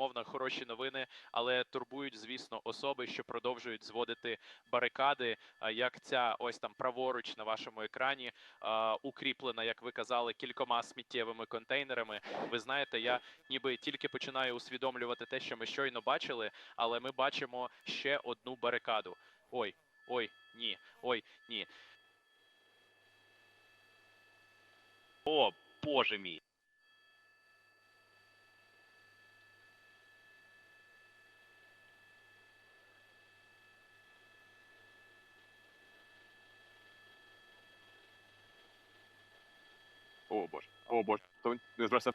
безумовно хороші новини, але турбують, звісно, особи, що продовжують зводити барикади. Як ця ось там праворуч на вашому екрані, укріплена, як ви казали, кількома сміттєвими контейнерами. Ви знаєте, я ніби тільки починаю усвідомлювати те, що ми щойно бачили, але ми бачимо ще одну барикаду. Ой, ой, ні, ой, ні. О, боже мій. О боже, о боже, то він не збирався.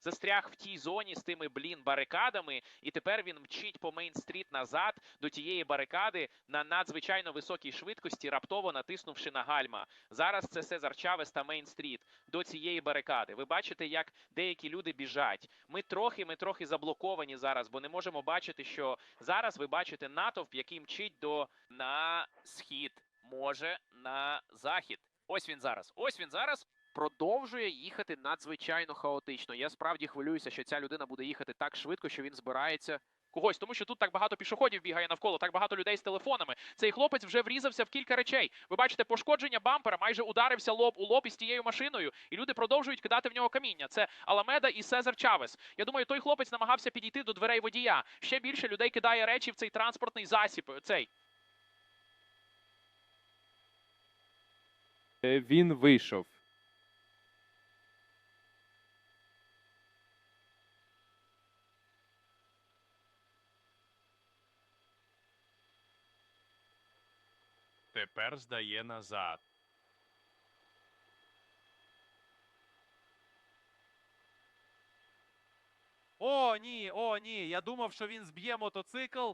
Застряг в тій зоні з тими блін барикадами, і тепер він мчить по Мейн-стріт назад до тієї барикади на надзвичайно високій швидкості, раптово натиснувши на гальма. Зараз це Сезар Чавес та Мейн-стріт до цієї барикади. Ви бачите, як деякі люди біжать. Ми трохи, ми трохи заблоковані зараз, бо не можемо бачити, що зараз ви бачите натовп, який мчить до на схід, може на захід. Ось він зараз. Ось він зараз продовжує їхати надзвичайно хаотично. Я справді хвилююся, що ця людина буде їхати так швидко, що він збирається когось, тому що тут так багато пішоходів бігає навколо, так багато людей з телефонами. Цей хлопець вже врізався в кілька речей. Ви бачите, пошкодження бампера майже ударився лоб у лоб із тією машиною, і люди продовжують кидати в нього каміння. Це Аламеда і Сезар Чавес. Я думаю, той хлопець намагався підійти до дверей водія. Ще більше людей кидає речі в цей транспортний засіб. Цей Е, Він вийшов. Тепер здає назад. О, ні, о, ні. Я думав, що він зб'є мотоцикл.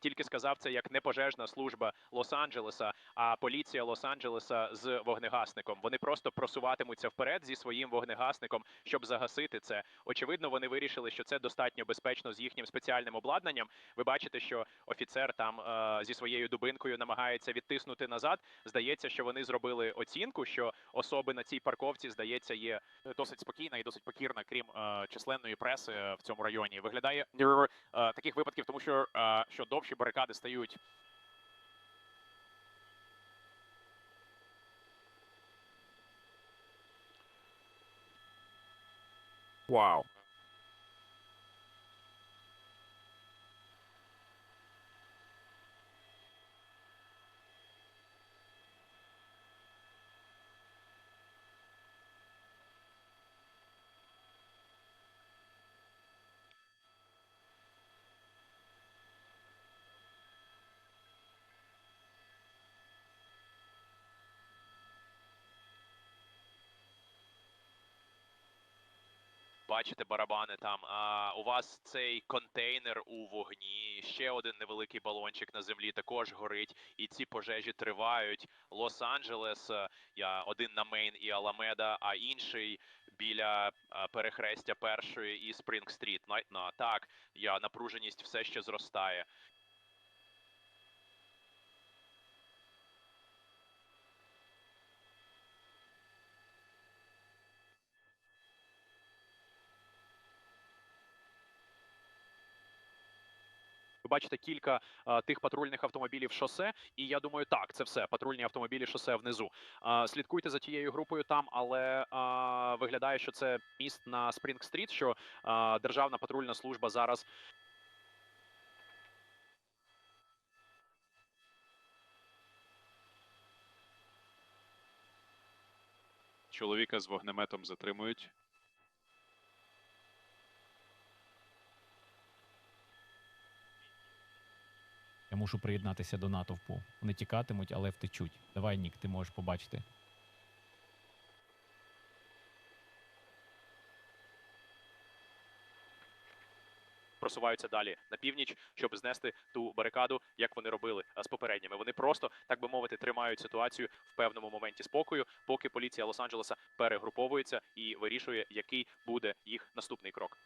Тільки сказав це як не пожежна служба Лос-Анджелеса, а поліція Лос-Анджелеса з вогнегасником. Вони просто просуватимуться вперед зі своїм вогнегасником, щоб загасити це. Очевидно, вони вирішили, що це достатньо безпечно з їхнім спеціальним обладнанням. Ви бачите, що офіцер там е, зі своєю дубинкою намагається відтиснути назад. Здається, що вони зробили оцінку, що особи на цій парковці, здається, є досить спокійна і досить покірна, крім е, численної преси в цьому районі. Виглядає е, таких випадків, тому що, е, що довші барикади стають. Вау. Бачите барабани там. А у вас цей контейнер у вогні. Ще один невеликий балончик на землі також горить, і ці пожежі тривають. Лос-Анджелес, е, я один на Мейн і Аламеда, а інший біля е, перехрестя першої і Спрінг-стріт. Ну, ну, так, я напруженість все ще зростає. Ви бачите кілька а, тих патрульних автомобілів шосе, і я думаю, так, це все. Патрульні автомобілі шосе внизу. А, слідкуйте за тією групою там, але а, виглядає, що це міст на Спрінг-стріт, що а, державна патрульна служба зараз Чоловіка з вогнеметом затримують. Я мушу приєднатися до натовпу. Вони тікатимуть, але втечуть. Давай, Нік, ти можеш побачити. просуваються далі на північ, щоб знести ту барикаду, як вони робили з попередніми. Вони просто, так би мовити, тримають ситуацію в певному моменті спокою, поки поліція Лос-Анджелеса перегруповується і вирішує, який буде їх наступний крок.